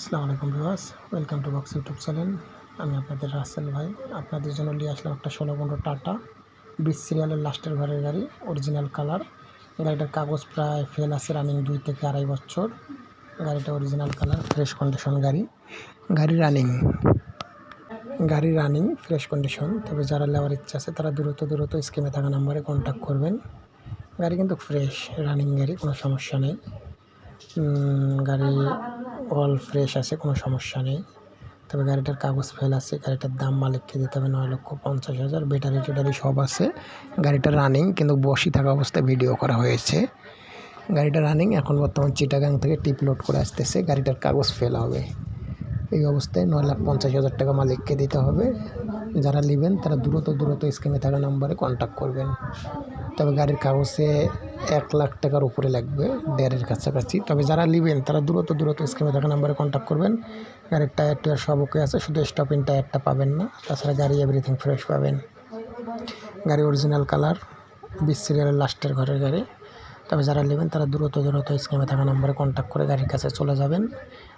আসসালামু আলাইকুম viewers, welcome to box YouTube channel. আমি আপনাদের রাসেল ভাই। আপনাদের জন্য নিয়ে আসলাম একটা ষোলো পনেরো টাটা বিশ সিরিয়ালের লাস্টের ঘরের গাড়ি অরিজিনাল কালার গাড়িটার কাগজ প্রায় ফেল আছে রানিং দুই থেকে আড়াই বছর। গাড়িটা অরিজিনাল কালার ফ্রেশ কন্ডিশন গাড়ি। গাড়ি রানিং গাড়ি রানিং ফ্রেশ কন্ডিশন তবে যারা নেওয়ার ইচ্ছা আছে, তারা দ্রুত দ্রুত স্কিমে থাকা নাম্বারে কন্ট্যাক্ট করবেন। গাড়ি কিন্তু ফ্রেশ রানিং গাড়ি, কোনো সমস্যা নেই। গাড়ি অল ফ্রেশ আছে, কোনো সমস্যা নেই। তবে গাড়িটার কাগজ ফেল আছে, গাড়িটার দাম মালিককে দিতে হবে নয় লক্ষ পঞ্চাশ হাজার ব্যাটারি ট্যাটারি সব আছে। গাড়িটা রানিং কিন্তু বসি থাকা অবস্থায় ভিডিও করা হয়েছে। গাড়িটা রানিং এখন বর্তমান চিটাগাং থেকে টিপ লোড করে আসতেছে, গাড়িটার কাগজ ফেল হবে। এই অবস্থায় নয় লাখ পঞ্চাশ হাজার টাকা মালিককে দিতে হবে। যারা নেবেন, তারা দ্রুত দ্রুত স্ক্রিনে থাকা নাম্বারে কন্ট্যাক্ট করবেন। তবে গাড়ির কাগজে এক লাখ টাকার উপরে লাগবে, দেড়ের কাছাকাছি। তবে যারা নেবেন, তারা দ্রুত দ্রুত স্ক্রিনে থাকা নাম্বারে কন্ট্যাক্ট করবেন। গাড়ির টায়ার টায়ার সব ওকে আছে, শুধু স্টপিং টায়ারটা পাবেন না, তাছাড়া গাড়ি এভরিথিং ফ্রেশ পাবেন। গাড়ি অরিজিনাল কালার বিশ সিরিয়ালের লাস্টের ঘরের গাড়ি। তবে যারা নেবেন তারা দ্রুত দ্রুত স্ক্রিনে থাকা নম্বরে কন্ট্যাক্ট করে গাড়ির কাছে চলে যাবেন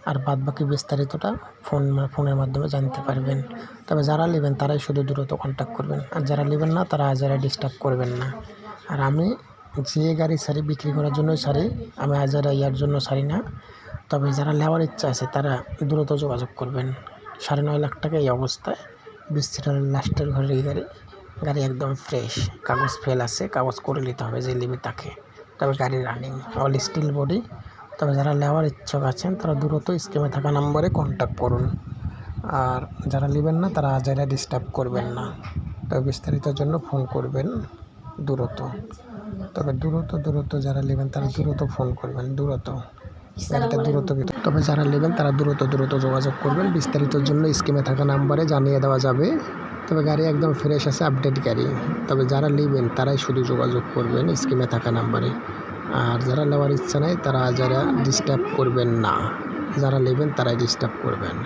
আর বাদ বাকি বিস্তারিতটা ফোন ফোনের মাধ্যমে জানতে পারবেন। তবে যারা নেবেন তারাই শুধু দ্রুত কন্ট্যাক্ট করবেন। আর যারা নেবেন না, তারা আজারা ডিস্টার্ব করবেন না। আর আমি যে গাড়ি সারি বিক্রি করার জন্যই সারি আমি আজারা ইয়ার জন্য সারি না, তবে যারা নেওয়ার ইচ্ছা আছে তারা দ্রুত যোগাযোগ করবেন। সাড়ে নয় লাখ টাকা এই অবস্থায়। বিশ লাস্টের ঘরের গাড়ি গাড়ি একদম ফ্রেশ কাগজ ফেল আছে, কাগজ করে নিতে হবে যে লিবে তাকে। তবে গাড়ি রানিং অল স্টিল বডি তবে যারা নেওয়ার ইচ্ছুক আছেন, তারা দ্রুত স্কিমে থাকা নম্বরে কন্ট্যাক্ট করুন। আর যারা নেবেন না, তারা আজারা ডিস্টার্ব করবেন না। তবে বিস্তারিতের জন্য ফোন করবেন দ্রুত। তবে দ্রুত দ্রুত যারা নেবেন, তারা দ্রুত ফোন করবেন, দ্রুত। দ্রুত তবে যারা নেবেন, তারা দ্রুত দ্রুত যোগাযোগ করবেন। বিস্তারিতর জন্য স্কিমে থাকা নাম্বারে জানিয়ে দেওয়া যাবে। তবে গাড়ি একদম ফ্রেশ আছে আপডেট গাড়ি। তবে যারা নেবেন, তারাই শুধু যোগাযোগ করবেন স্কিমে থাকা নাম্বারে আর যারা নেওয়ার ইচ্ছা নেই, তারা যারা ডিস্টার্ব করবেন না। যারা নেবেন, তারাই ডিস্টার্ব করবেন।